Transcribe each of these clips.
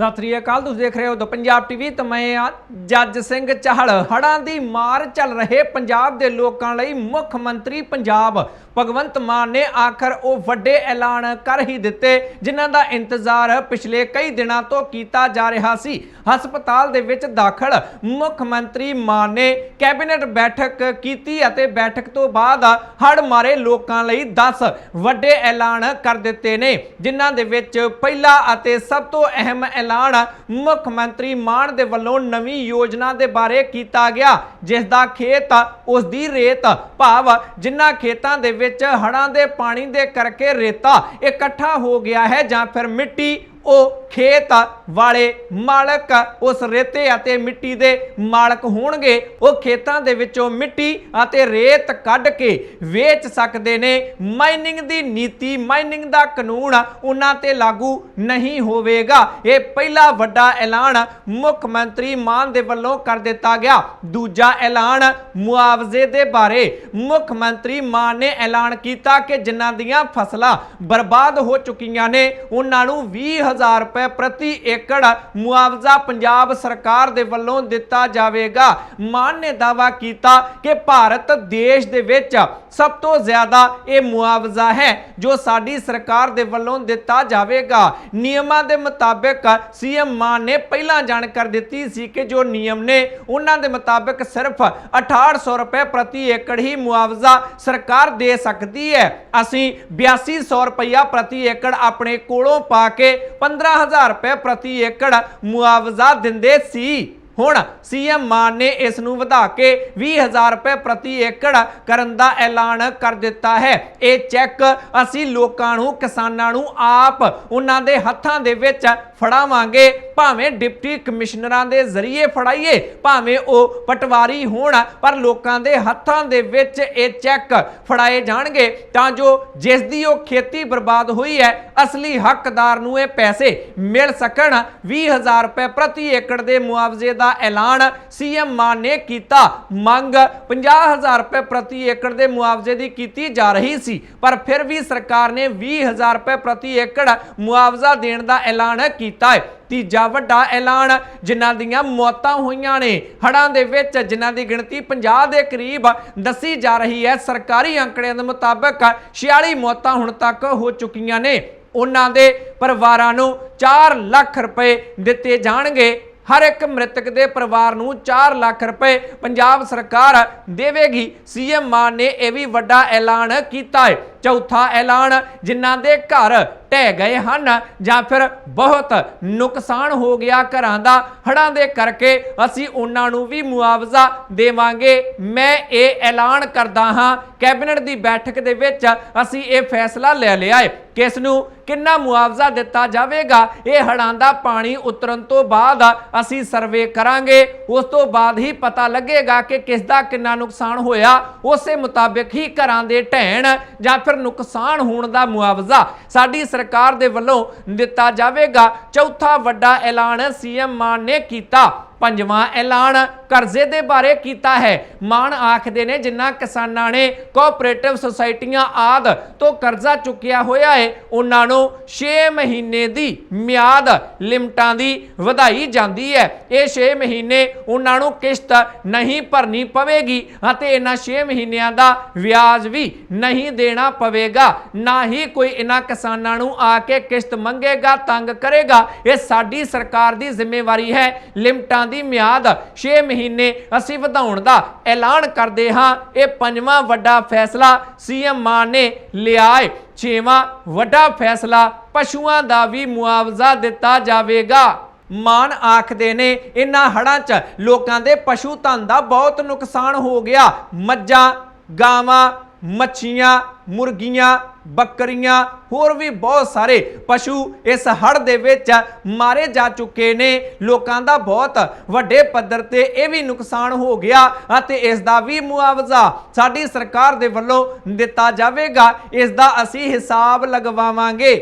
ਸਤਿ ਸ੍ਰੀ ਅਕਾਲ, ਤੁਸੀਂ ਦੇਖ ਰਹੇ ਹੋ ਦ ਪੰਜਾਬ ਟੀਵੀ ਤੇ ਮੈਂ ਹਾਂ ਜੱਜ ਸਿੰਘ ਚਾਹਲ ਹੜਾਂ ਦੀ ਮਾਰ ਚੱਲ ਰਹੇ ਪੰਜਾਬ ਦੇ ਲੋਕਾਂ ਲਈ ਮੁੱਖ ਮੰਤਰੀ ਪੰਜਾਬ। ਭਗਵੰਤ ਮਾਨ ਨੇ ਆਖਰ ਉਹ ਵੱਡੇ ਐਲਾਨ ਕਰ ਹੀ ਦਿੱਤੇ, ਜਿਨ੍ਹਾਂ ਦਾ ਇੰਤਜ਼ਾਰ ਪਿਛਲੇ ਕਈ ਦਿਨਾਂ ਤੋਂ ਕੀਤਾ ਜਾ ਰਿਹਾ ਸੀ। ਹਸਪਤਾਲ ਦੇ ਵਿੱਚ ਦਾਖਲ ਮੁੱਖ ਮੰਤਰੀ ਮਾਨ ਨੇ ਕੈਬਨਿਟ ਬੈਠਕ ਕੀਤੀ ਅਤੇ ਬੈਠਕ ਤੋਂ ਬਾਅਦ ਹੜ ਮਾਰੇ ਲੋਕਾਂ ਲਈ 10 ਵੱਡੇ ਐਲਾਨ ਕਰ ਦਿੱਤੇ ਨੇ, ਜਿਨ੍ਹਾਂ ਦੇ ਵਿੱਚ ਪਹਿਲਾ ਅਤੇ ਸਭ ਤੋਂ ਅਹਿਮ ਐਲਾਨ ਮੁੱਖ ਮੰਤਰੀ ਮਾਨ ਦੇ ਵੱਲੋਂ ਨਵੀਂ ਯੋਜਨਾ ਦੇ ਬਾਰੇ ਕੀਤਾ ਗਿਆ, ਜਿਸ ਦਾ ਖੇਤ ਉਸ ਦੀ ਰੇਤ ਭਾਵ ਜਿਨ੍ਹਾਂ ਖੇਤਾਂ ਦੇ ਵਿੱਚ ਹੜਾਂ ਦੇ ਪਾਣੀ ਦੇ ਕਰਕੇ ਰੇਤਾ ਇਕੱਠਾ ਹੋ ਗਿਆ ਹੈ ਜਾਂ ਫਿਰ ਮਿੱਟੀ ਉਹ ਖੇਤ ਵਾਲੇ ਮਾਲਕ ਉਸ ਰੇਤੇ ਅਤੇ ਮਿੱਟੀ ਦੇ ਮਾਲਕ ਹੋਣਗੇ। ਉਹ ਖੇਤਾਂ ਦੇ ਵਿੱਚੋਂ ਮਿੱਟੀ ਅਤੇ ਰੇਤ ਕੱਢ ਕੇ ਵੇਚ ਸਕਦੇ ਨੇ। ਮਾਈਨਿੰਗ ਦੀ ਨੀਤੀ, ਮਾਈਨਿੰਗ ਦਾ ਕਾਨੂੰਨ ਉਹਨਾਂ ਤੇ ਲਾਗੂ ਨਹੀਂ ਹੋਵੇਗਾ। ਇਹ ਪਹਿਲਾ ਵੱਡਾ ਐਲਾਨ ਮੁੱਖ ਮੰਤਰੀ ਮਾਨ ਦੇ ਵੱਲੋਂ ਕਰ ਦਿੱਤਾ ਗਿਆ। ਦੂਜਾ ਐਲਾਨ ਮੁਆਵਜ਼ੇ ਦੇ ਬਾਰੇ ਮੁੱਖ ਮੰਤਰੀ ਮਾਨ ਨੇ ਐਲਾਨ ਕੀਤਾ ਕਿ ਜਿਨ੍ਹਾਂ ਦੀਆਂ ਫਸਲਾਂ ਬਰਬਾਦ ਹੋ ਚੁੱਕੀਆਂ ਨੇ, ਉਹਨਾਂ ਨੂੰ 20000 ਰੁਪਏ ਪ੍ਰਤੀ ਏਕੜ ਮੁਆਵਜ਼ਾ ਪੰਜਾਬ ਸਰਕਾਰ ਦੇ ਵੱਲੋਂ ਦਿੱਤਾ ਜਾਵੇਗਾ। ਮਾਨ ਨੇ ਦਾਵਾ ਕੀਤਾ ਕਿ ਭਾਰਤ ਦੇਸ਼ ਦੇ ਵਿੱਚ ਸਭ ਤੋਂ ਜ਼ਿਆਦਾ ਇਹ ਮੁਆਵਜ਼ਾ ਹੈ ਜੋ ਸਾਡੀ ਸਰਕਾਰ ਦੇ ਵੱਲੋਂ ਦਿੱਤਾ ਜਾਵੇਗਾ। ਨਿਯਮਾਂ ਦੇ ਮੁਤਾਬਕ ਸੀਐਮ ਮਾਨ ਨੇ ਪਹਿਲਾਂ ਜਾਣਕਾਰੀ ਦਿੱਤੀ ਸੀ ਕਿ ਜੋ ਨਿਯਮ ਨੇ ਉਹਨਾਂ ਦੇ ਮੁਤਾਬਕ ਸਿਰਫ 6800 ਰੁਪਏ ਪ੍ਰਤੀ ਏਕੜ ਹੀ ਮੁਆਵਜ਼ਾ ਸਰਕਾਰ ਦੇ ਸਕਦੀ ਹੈ। ਅਸੀਂ 8200 ਰੁਪਇਆ ਪ੍ਰਤੀ ਏਕੜ ਆਪਣੇ ਕੋਲੋਂ ਪਾ ਕੇ 15000 ਰੁਪਏ ਪ੍ਰਤੀ ਏਕੜ ਮੁਆਵਜ਼ਾ ਦਿੰਦੇ ਸੀ। ਹੁਣ ਸੀਐਮ ਮਾਨ ਨੇ ਇਸ ਨੂੰ ਵਧਾ ਕੇ 20000 ਰੁਪਏ ਪ੍ਰਤੀ ਏਕੜ ਕਰਨ ਦਾ ਐਲਾਨ ਕਰ ਦਿੱਤਾ ਹੈ। ਇਹ ਚੈੱਕ ਅਸੀਂ ਲੋਕਾਂ ਨੂੰ, ਕਿਸਾਨਾਂ ਨੂੰ ਆਪ ਉਹਨਾਂ ਦੇ ਹੱਥਾਂ ਦੇ ਵਿੱਚ ਫੜਾਵਾਂਗੇ। ਭਾਵੇਂ ਡਿਪਟੀ ਕਮਿਸ਼ਨਰਾਂ ਦੇ ਜ਼ਰੀਏ ਫੜਾਈਏ, ਭਾਵੇਂ ਉਹ ਪਟਵਾਰੀ ਹੋਣ, ਪਰ ਲੋਕਾਂ ਦੇ ਹੱਥਾਂ ਦੇ ਵਿੱਚ ਇਹ ਚੈੱਕ ਫੜਾਏ ਜਾਣਗੇ। ਤਾਂ ਜੋ ਜਿਸ ਦੀ ਉਹ ਖੇਤੀ ਬਰਬਾਦ ਹੋਈ ਹੈ, ਅਸਲੀ ਹੱਕਦਾਰ ਨੂੰ ਇਹ ਪੈਸੇ ਮਿਲ ਸਕਣ। 20000 ਰੁਪਏ ਪ੍ਰਤੀ ਏਕੜ ਦੇ ਮੁਆਵਜ਼ੇ ਦਾ ਐਲਾਨ ਸੀਐਮ ਮਾਨ ਨੇ ਕੀਤਾ। ਮੰਗ 50000 ਰੁਪਏ ਪ੍ਰਤੀ ਏਕੜ ਦੇ ਮੁਆਵਜ਼ੇ ਦੀ ਕੀਤੀ ਜਾ ਰਹੀ ਸੀ। ਪਰ ਫਿਰ ਵੀ ਸਰਕਾਰ ਨੇ 20000 ਰੁਪਏ ਪ੍ਰਤੀ ਏਕੜ ਮੁਆਵਜ਼ਾ ਦੇਣ ਦਾ ਐਲਾਨ ਕੀਤਾ ਹੈ। ਤੀਜਾ ਵੱਡਾ ਐਲਾਨ, ਜਿਨ੍ਹਾਂ ਦੀਆਂ ਮੌਤਾਂ ਹੋਈਆਂ ਨੇ। ਹੜ੍ਹਾਂ ਦੇ ਵਿੱਚ ਜਿਨ੍ਹਾਂ ਦੀ ਗਿਣਤੀ 50 ਦੇ ਕਰੀਬ ਦੱਸੀ ਜਾ ਰਹੀ ਹੈ, ਸਰਕਾਰੀ ਅੰਕੜਿਆਂ ਦੇ ਮੁਤਾਬਕ 46 ਮੌਤਾਂ ਹੁਣ ਤੱਕ ਹੋ ਚੁੱਕੀਆਂ ਨੇ। ਉਹਨਾਂ ਦੇ ਪਰਿਵਾਰਾਂ ਨੂੰ 4 ਲੱਖ ਰੁਪਏ ਦਿੱਤੇ ਜਾਣਗੇ। ਹਰ ਇੱਕ ਮ੍ਰਿਤਕ ਦੇ ਪਰਿਵਾਰ ਨੂੰ 4 ਲੱਖ ਰੁਪਏ ਪੰਜਾਬ ਸਰਕਾਰ ਦੇਵੇਗੀ। ਸੀਐਮ ਮਾਨ ਨੇ ਇਹ ਵੀ ਵੱਡਾ ਐਲਾਨ ਕੀਤਾ ਹੈ। ਚੌਥਾ ਐਲਾਨ ਜਿਨ੍ਹਾਂ ਦੇ ਘਰ ਢਹਿ ਗਏ ਹਨ ਜਾਂ ਫਿਰ ਬਹੁਤ ਨੁਕਸਾਨ ਹੋ ਗਿਆ ਘਰਾਂ ਦਾ ਹੜ੍ਹਾਂ ਦੇ ਕਰਕੇ ਅਸੀਂ ਉਹਨਾਂ ਨੂੰ ਵੀ ਮੁਆਵਜ਼ਾ ਦੇਵਾਂਗੇ। ਮੈਂ ਇਹ ਐਲਾਨ ਕਰਦਾ ਹਾਂ, ਕੈਬਨਿਟ ਦੀ ਬੈਠਕ ਦੇ ਵਿੱਚ ਅਸੀਂ ਇਹ ਫੈਸਲਾ ਲੈ ਲਿਆ ਹੈ ਕਿਸ ਨੂੰ ਕਿੰਨਾ ਮੁਆਵਜ਼ਾ ਦਿੱਤਾ ਜਾਵੇਗਾ। ਇਹ ਹੜ੍ਹਾਂ ਦਾ ਪਾਣੀ ਉਤਰਨ ਤੋਂ ਬਾਅਦ ਅਸੀਂ ਸਰਵੇ ਕਰਾਂਗੇ। ਉਸ ਤੋਂ ਬਾਅਦ ਹੀ ਪਤਾ ਲੱਗੇਗਾ ਕਿ ਕਿਸ ਦਾ ਕਿੰਨਾ ਨੁਕਸਾਨ ਹੋਇਆ। ਉਸੇ ਮੁਤਾਬਿਕ ਹੀ ਘਰਾਂ ਦੇ ਢਹਿਣ ਜਾਂ ਫਿਰ ਨੁਕਸਾਨ ਹੋਣ ਦਾ ਮੁਆਵਜ਼ਾ ਸਾਡੀ ਸਰਕਾਰ ਦੇ ਵੱਲੋਂ ਦਿੱਤਾ ਜਾਵੇਗਾ। ਚੌਥਾ ਵੱਡਾ ਐਲਾਨ ਸੀਐਮ ਮਾਨ ਨੇ ਕੀਤਾ। ਪੰਜਵਾਂ ਐਲਾਨ ਕਰਜ਼ੇ ਦੇ ਬਾਰੇ ਕੀਤਾ ਹੈ। ਮਾਨ ਆਖਦੇ ਨੇ ਜਿਨ੍ਹਾਂ ਕਿਸਾਨਾਂ ਨੇ ਕੋਆਪਰੇਟਿਵ ਸੁਸਾਇਟੀਆਂ ਆਦ ਤੋਂ ਕਰਜ਼ਾ ਚੁੱਕਿਆ ਹੋਇਆ ਹੈ ਉਹਨਾਂ ਨੂੰ 6 ਮਹੀਨੇ ਦੀ ਮਿਆਦ ਲਿਮਟਾਂ ਦੀ ਵਧਾਈ ਜਾਂਦੀ ਹੈ। ਇਹ 6 ਮਹੀਨੇ ਉਹਨਾਂ ਨੂੰ ਕਿਸ਼ਤ ਨਹੀਂ ਭਰਨੀ ਪਵੇਗੀ ਅਤੇ ਇਹਨਾਂ 6 ਮਹੀਨਿਆਂ ਦਾ ਵਿਆਜ ਵੀ ਨਹੀਂ ਦੇਣਾ ਪਵੇਗਾ। ਨਾ ਹੀ ਕੋਈ ਇਹਨਾਂ ਕਿਸਾਨਾਂ ਨੂੰ ਆ ਕੇ ਕਿਸ਼ਤ ਮੰਗੇਗਾ, ਤੰਗ ਕਰੇਗਾ। ਇਹ ਸਾਡੀ ਸਰਕਾਰ ਦੀ ਜ਼ਿੰਮੇਵਾਰੀ ਹੈ। ਲਿਮਟਾਂ ਦੀ ਮਿਆਦ 6 ਮਹੀਨੇ ਅਸੀਂ ਵਧਾਉਣ ਦਾ ਐਲਾਨ ਕਰਦੇ ਹਾਂ। ਇਹ ਪੰਜਵਾਂ ਵੱਡਾ ਫੈਸਲਾ ਸੀਐਮ ਮਾਨ ਨੇ ਲਿਆ ਹੈ ਛੇਵਾਂ ਵੱਡਾ ਫੈਸਲਾ ਪਸ਼ੂਆਂ ਦਾ ਵੀ ਮੁਆਵਜ਼ਾ ਦਿੱਤਾ ਜਾਵੇਗਾ। ਮਾਨ ਆਖਦੇ ਨੇ, ਇਨ੍ਹਾਂ ਹੜਾਂ 'ਚ ਲੋਕਾਂ ਦੇ ਪਸ਼ੂ ਧਨ ਦਾ ਬਹੁਤ ਨੁਕਸਾਨ ਹੋ ਗਿਆ। ਮੱਝਾਂ, ਗਾਵਾਂ, ਮੱਛੀਆਂ, ਮੁਰਗੀਆਂ ਬੱਕਰੀਆਂ, ਹੋਰ ਵੀ ਬਹੁਤ ਸਾਰੇ ਪਸ਼ੂ ਇਸ ਹੜ ਦੇ ਵਿੱਚ ਮਾਰੇ ਜਾ ਚੁੱਕੇ ਨੇ। ਲੋਕਾਂ ਦਾ ਬਹੁਤ ਵੱਡੇ ਪੱਧਰ ਤੇ ਇਹ ਵੀ ਨੁਕਸਾਨ ਹੋ ਗਿਆ ਅਤੇ ਇਸ ਦਾ ਵੀ ਮੁਆਵਜ਼ਾ ਸਾਡੀ ਸਰਕਾਰ ਦੇ ਵੱਲੋਂ ਦਿੱਤਾ ਜਾਵੇਗਾ। ਇਸ ਦਾ ਅਸੀਂ ਹਿਸਾਬ ਲਗਵਾਵਾਂਗੇ।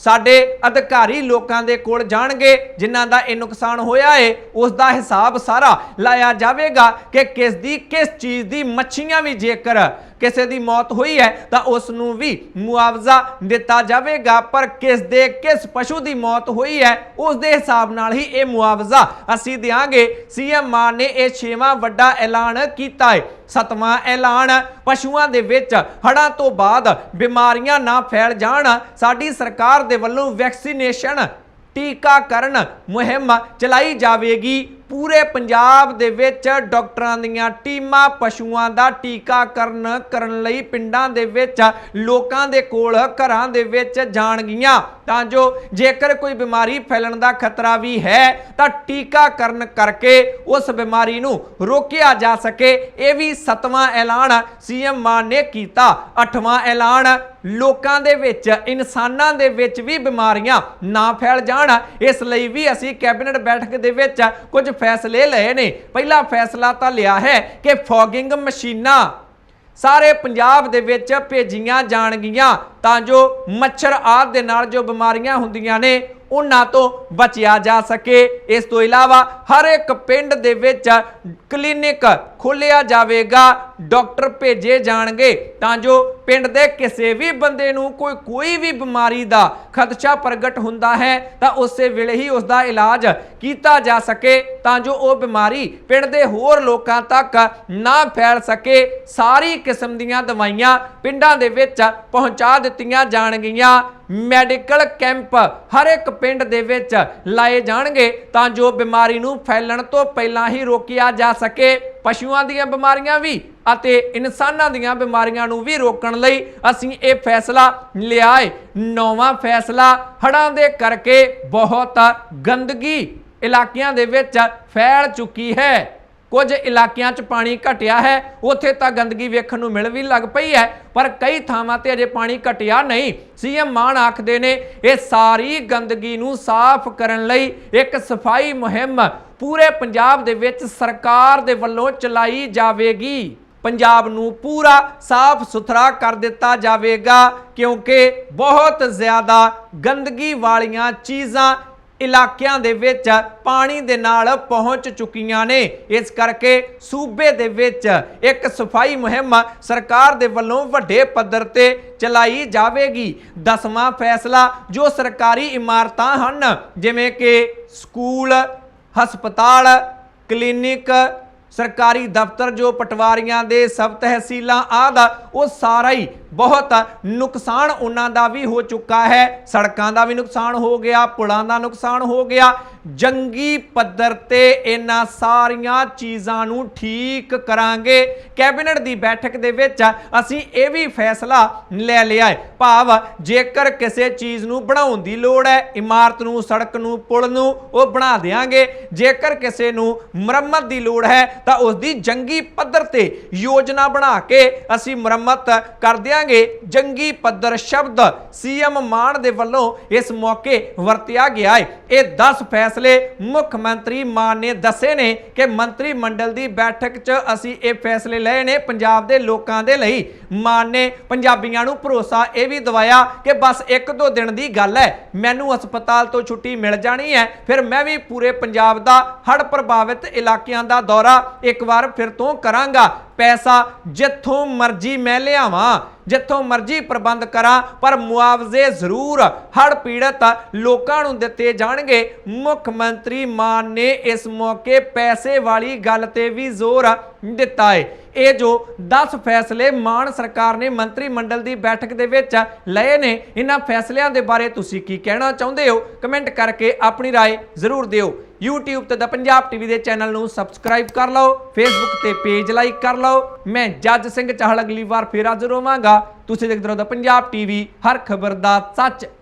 ਸਾਡੇ ਅਧਿਕਾਰੀ ਲੋਕਾਂ ਦੇ ਕੋਲ ਜਾਣਗੇ, ਜਿਨ੍ਹਾਂ ਦਾ ਇਹ ਨੁਕਸਾਨ ਹੋਇਆ ਏ ਉਸ ਦਾ ਹਿਸਾਬ ਸਾਰਾ ਲਾਇਆ ਜਾਵੇਗਾ ਕਿ ਕਿਸ ਦੀ, ਕਿਸ ਚੀਜ਼ ਦੀ ਮੱਛੀਆਂ ਵੀ ਜੇਕਰ ਕਿਸੇ ਦੀ ਮੌਤ ਹੋਈ ਹੈ, ਤਾਂ ਉਸ ਨੂੰ ਵੀ ਮੁਆਵਜ਼ਾ ਦਿੱਤਾ ਜਾਵੇਗਾ। ਪਰ ਕਿਸ ਦੇ, ਕਿਸ ਪਸ਼ੂ ਦੀ ਮੌਤ ਹੋਈ ਹੈ ਉਸ ਦੇ ਹਿਸਾਬ ਨਾਲ ਹੀ ਇਹ ਮੁਆਵਜ਼ਾ ਅਸੀਂ ਦੇਾਂਗੇ ਸੀਐਮ ਮਾਨ ਨੇ ਇਹ ਛੇਵਾਂ ਵੱਡਾ ਐਲਾਨ ਕੀਤਾ ਹੈ ਸਤਵਾਂ ਐਲਾਨ, ਪਸ਼ੂਆਂ ਦੇ ਵਿੱਚ ਹੜ੍ਹਾਂ ਤੋਂ ਬਾਅਦ ਬਿਮਾਰੀਆਂ ਨਾ ਫੈਲ ਜਾਣ, ਸਾਡੀ ਸਰਕਾਰ ਦੇ ਵੱਲੋਂ ਵੈਕਸੀਨੇਸ਼ਨ ਟੀਕਾਕਰਨ ਮੁਹਿੰਮ ਚਲਾਈ ਜਾਵੇਗੀ। ਪੂਰੇ ਪੰਜਾਬ ਦੇ ਵਿੱਚ ਡਾਕਟਰਾਂ ਦੀਆਂ ਟੀਮਾਂ ਪਸ਼ੂਆਂ ਦਾ ਟੀਕਾਕਰਨ ਕਰਨ ਲਈ ਪਿੰਡਾਂ ਦੇ ਵਿੱਚ, ਲੋਕਾਂ ਦੇ ਕੋਲ, ਘਰਾਂ ਦੇ ਵਿੱਚ ਜਾਣਗੀਆਂ। ਤਾਂ ਜੋ ਜੇਕਰ ਕੋਈ ਬਿਮਾਰੀ ਫੈਲਣ ਦਾ ਖਤਰਾ ਵੀ ਹੈ, ਤਾਂ ਟੀਕਾਕਰਨ ਕਰਕੇ ਉਸ ਬਿਮਾਰੀ ਨੂੰ ਰੋਕਿਆ ਜਾ ਸਕੇ। ਇਹ ਵੀ ਸਤਵਾਂ ਐਲਾਨ ਸੀਐਮ ਮਾਨ ਨੇ ਕੀਤਾ। ਅੱਠਵਾਂ ਐਲਾਨ, ਲੋਕਾਂ ਦੇ ਵਿੱਚ, ਇਨਸਾਨਾਂ ਦੇ ਵਿੱਚ ਵੀ ਬਿਮਾਰੀਆਂ ਨਾ ਫੈਲ ਜਾਣ। ਇਸ ਲਈ ਵੀ ਅਸੀਂ ਕੈਬਨਿਟ ਬੈਠਕ ਦੇ ਵਿੱਚ ਕੁਝ ਫੈਸਲੇ ਲਏ ਨੇ। ਪਹਿਲਾ ਫੈਸਲਾ ਤਾਂ ਲਿਆ ਹੈ ਕਿ ਫੋਗਿੰਗ ਮਸ਼ੀਨਾਂ ਸਾਰੇ ਪੰਜਾਬ ਦੇ ਵਿੱਚ ਭੇਜੀਆਂ ਜਾਣਗੀਆਂ। ਤਾਂ ਜੋ ਮੱਛਰ ਆਦਿ ਦੇ ਨਾਲ ਜੋ ਬਿਮਾਰੀਆਂ ਹੁੰਦੀਆਂ ਨੇ, ਉਹਨਾਂ ਤੋਂ ਬਚਿਆ ਜਾ ਸਕੇ। ਇਸ ਤੋਂ ਇਲਾਵਾ ਹਰ ਇੱਕ ਪਿੰਡ ਦੇ ਵਿੱਚ ਕਲੀਨਿਕ ਖੋਲਿਆ ਜਾਵੇਗਾ, ਡਾਕਟਰ ਭੇਜੇ ਜਾਣਗੇ। ਤਾਂ ਜੋ ਪਿੰਡ ਦੇ ਕਿਸੇ ਵੀ ਬੰਦੇ ਨੂੰ ਕੋਈ ਕੋਈ ਵੀ ਬਿਮਾਰੀ ਦਾ ਖਦਸ਼ਾ ਪ੍ਰਗਟ ਹੁੰਦਾ ਹੈ, ਤਾਂ ਉਸੇ ਵੇਲੇ ਹੀ ਉਸ ਦਾ ਇਲਾਜ ਕੀਤਾ ਜਾ ਸਕੇ। ਤਾਂ ਜੋ ਉਹ ਬਿਮਾਰੀ ਪਿੰਡ ਦੇ ਹੋਰ ਲੋਕਾਂ ਤੱਕ ਨਾ ਫੈਲ ਸਕੇ। ਸਾਰੀ ਕਿਸਮ ਦੀਆਂ ਦਵਾਈਆਂ ਪਿੰਡਾਂ ਦੇ ਵਿੱਚ ਪਹੁੰਚਾ ਦਿੱਤੀਆਂ ਜਾਣਗੀਆਂ। ਮੈਡੀਕਲ ਕੈਂਪ ਹਰ ਇੱਕ ਪਿੰਡ ਦੇ ਵਿੱਚ ਲਾਏ ਜਾਣਗੇ ਤਾਂ ਜੋ ਬਿਮਾਰੀ ਨੂੰ ਫੈਲਣ ਤੋਂ ਪਹਿਲਾਂ ਹੀ ਰੋਕਿਆ ਜਾ ਸਕੇ। ਪਸ਼ੂਆਂ ਦੀਆਂ ਬਿਮਾਰੀਆਂ ਵੀ ਅਤੇ ਇਨਸਾਨਾਂ ਦੀਆਂ ਬਿਮਾਰੀਆਂ ਨੂੰ ਵੀ ਰੋਕਣ ਲਈ ਅਸੀਂ ਇਹ ਫੈਸਲਾ ਲਿਆ ਹੈ ਨੌਵਾਂ ਫੈਸਲਾ ਹੜ੍ਹਾਂ ਦੇ ਕਰਕੇ ਬਹੁਤ ਗੰਦਗੀ ਇਲਾਕਿਆਂ ਦੇ ਵਿੱਚ ਫੈਲ ਚੁੱਕੀ ਹੈ। ਕੁਝ ਇਲਾਕਿਆਂ 'ਚ ਪਾਣੀ ਘਟਿਆ ਹੈ, ਉੱਥੇ ਤਾਂ ਗੰਦਗੀ ਵੇਖਣ ਨੂੰ ਮਿਲ ਵੀ ਲੱਗ ਪਈ ਹੈ, ਪਰ ਕਈ ਥਾਵਾਂ ਤੇ ਅਜੇ ਪਾਣੀ ਘਟਿਆ ਨਹੀਂ। ਸੀਐਮ ਮਾਨ ਆਖਦੇ ਨੇ, ਇਹ ਸਾਰੀ ਗੰਦਗੀ ਨੂੰ ਸਾਫ਼ ਕਰਨ ਲਈ ਇੱਕ ਸਫ਼ਾਈ ਮੁਹਿੰਮ ਪੂਰੇ ਪੰਜਾਬ ਦੇ ਵਿੱਚ ਸਰਕਾਰ ਦੇ ਵੱਲੋਂ ਚਲਾਈ ਜਾਵੇਗੀ। ਪੰਜਾਬ ਨੂੰ ਪੂਰਾ ਸਾਫ਼ ਸੁਥਰਾ ਕਰ ਦਿੱਤਾ ਜਾਵੇਗਾ, ਕਿਉਂਕਿ ਬਹੁਤ ਜ਼ਿਆਦਾ ਗੰਦਗੀ ਵਾਲੀਆਂ ਚੀਜ਼ਾਂ ਇਲਾਕਿਆਂ ਦੇ ਵਿੱਚ ਪਾਣੀ ਦੇ ਨਾਲ ਪਹੁੰਚ ਚੁੱਕੀਆਂ ਨੇ। ਇਸ ਕਰਕੇ ਸੂਬੇ ਦੇ ਵਿੱਚ ਇੱਕ ਸਫ਼ਾਈ ਮੁਹਿੰਮ ਸਰਕਾਰ ਦੇ ਵੱਲੋਂ ਵੱਡੇ ਪੱਧਰ ਤੇ ਚਲਾਈ ਜਾਵੇਗੀ। ਦਸਵਾਂ ਫੈਸਲਾ ਜੋ ਸਰਕਾਰੀ ਇਮਾਰਤਾਂ ਹਨ, ਜਿਵੇਂ ਕਿ ਸਕੂਲ, ਹਸਪਤਾਲ, ਕਲੀਨਿਕ, ਸਰਕਾਰੀ ਦਫ਼ਤਰ ਜੋ ਪਟਵਾਰੀਆਂ ਦੇ ਸਬ ਤਹਿਸੀਲਾਂ ਆਦ, ਉਹ ਸਾਰਾ ਹੀ ਬਹੁਤ ਨੁਕਸਾਨ ਉਹਨਾਂ ਦਾ ਵੀ ਹੋ ਚੁੱਕਾ ਹੈ। ਸੜਕਾਂ ਦਾ ਵੀ ਨੁਕਸਾਨ ਹੋ ਗਿਆ, ਪੁਲਾਂ ਦਾ ਨੁਕਸਾਨ ਹੋ ਗਿਆ। ਜੰਗੀ ਪੱਧਰ ਤੇ ਇਹਨਾਂ ਸਾਰੀਆਂ ਚੀਜ਼ਾਂ ਨੂੰ ਠੀਕ ਕਰਾਂਗੇ। ਕੈਬਨਿਟ ਦੀ ਬੈਠਕ ਦੇ ਵਿੱਚ ਅਸੀਂ ਇਹ ਵੀ ਫੈਸਲਾ ਲੈ ਲਿਆ ਹੈ। ਭਾਵ ਜੇਕਰ ਕਿਸੇ ਚੀਜ਼ ਨੂੰ ਬਣਾਉਣ ਦੀ ਲੋੜ ਹੈ, ਇਮਾਰਤ ਨੂੰ, ਸੜਕ ਨੂੰ, ਪੁਲ ਨੂੰ, ਉਹ ਬਣਾ ਦੇਾਂਗੇ ਜੇਕਰ ਕਿਸੇ ਨੂੰ ਮੁਰੰਮਤ ਦੀ ਲੋੜ ਹੈ, ਤਾਂ ਉਸ ਦੀ ਜੰਗੀ ਪੱਧਰ ਤੇ ਯੋਜਨਾ ਬਣਾ ਕੇ ਅਸੀਂ ਮੁਰੰਮਤ ਕਰ ਦਿਆਂਗੇ ਜੰਗੀ ਪੱਧਰ ਸ਼ਬਦ ਸੀਐਮ ਮਾਨ ਦੇ ਵੱਲੋਂ ਇਸ ਮੌਕੇ ਵਰਤਿਆ ਗਿਆ ਹੈ। ਇਹ 10 ਫੈਸਲੇ ਮੁੱਖ ਮੰਤਰੀ ਮਾਨ ਨੇ ਦੱਸੇ ਨੇ ਕਿ ਮੰਤਰੀ ਮੰਡਲ ਦੀ ਬੈਠਕ 'ਚ ਅਸੀਂ ਇਹ ਫੈਸਲੇ ਲਏ ਨੇ ਪੰਜਾਬ ਦੇ ਲੋਕਾਂ ਦੇ ਲਈ। ਮਾਨ ਨੇ ਪੰਜਾਬੀਆਂ ਨੂੰ ਭਰੋਸਾ ਇਹ ਵੀ ਦਵਾਇਆ ਕਿ ਬਸ ਇੱਕ ਦੋ ਦਿਨ ਦੀ ਗੱਲ ਹੈ। ਮੈਨੂੰ ਹਸਪਤਾਲ ਤੋਂ ਛੁੱਟੀ ਮਿਲ ਜਾਣੀ ਹੈ। ਫਿਰ ਮੈਂ ਵੀ ਪੂਰੇ ਪੰਜਾਬ ਦਾ ਹੜ੍ਹ ਪ੍ਰਭਾਵਿਤ ਇਲਾਕਿਆਂ ਦਾ ਦੌਰਾ ਇੱਕ ਵਾਰ ਫਿਰ ਤੋਂ ਕਰਾਂਗਾ। ਪੈਸਾ ਜਿੱਥੋਂ ਮਰਜ਼ੀ ਮੈਂ ਲਿਆਵਾਂ ਜਿੱਥੋਂ ਮਰਜ਼ੀ ਪ੍ਰਬੰਧ ਕਰਾਂ ਪਰ ਮੁਆਵਜ਼ੇ ਜ਼ਰੂਰ ਹੜ ਪੀੜਤ ਲੋਕਾਂ ਨੂੰ ਦਿੱਤੇ ਜਾਣਗੇ ਮੁੱਖ ਮੰਤਰੀ ਮਾਨ ਨੇ ਇਸ ਮੌਕੇ ਪੈਸੇ ਵਾਲੀ ਗੱਲ ਤੇ ਵੀ ਜ਼ੋਰ ਦਿੱਤਾ ਹੈ ਇਹ ਜੋ 10 ਫੈਸਲੇ ਮਾਨ ਸਰਕਾਰ ਨੇ ਮੰਤਰੀ ਮੰਡਲ ਦੀ ਬੈਠਕ ਦੇ ਵਿੱਚ ਲਏ ਨੇ ਇਹਨਾਂ ਫੈਸਲਿਆਂ ਦੇ ਬਾਰੇ ਤੁਸੀਂ ਕੀ ਕਹਿਣਾ ਚਾਹੁੰਦੇ ਹੋ ਕਮੈਂਟ ਕਰਕੇ ਆਪਣੀ رائے ਜ਼ਰੂਰ ਦਿਓ YouTube ਤੇ ਦਾ ਪੰਜਾਬ ਟੀਵੀ ਦੇ ਚੈਨਲ ਨੂੰ ਸਬਸਕ੍ਰਾਈਬ ਕਰ ਲਓ, Facebook ਤੇ ਪੇਜ ਲਾਈਕ ਕਰ ਲਓ। ਮੈਂ ਜੱਜ ਸਿੰਘ ਚਾਹਲ ਅਗਲੀ ਵਾਰ ਫੇਰ ਹਾਜ਼ਰ ਹੋਵਾਂਗਾ। ਤੁਸੀਂ ਦੇਖਦੇ ਰਹੋ ਦਾ ਪੰਜਾਬ ਟੀਵੀ ਹਰ ਖਬਰ ਦਾ ਸੱਚ।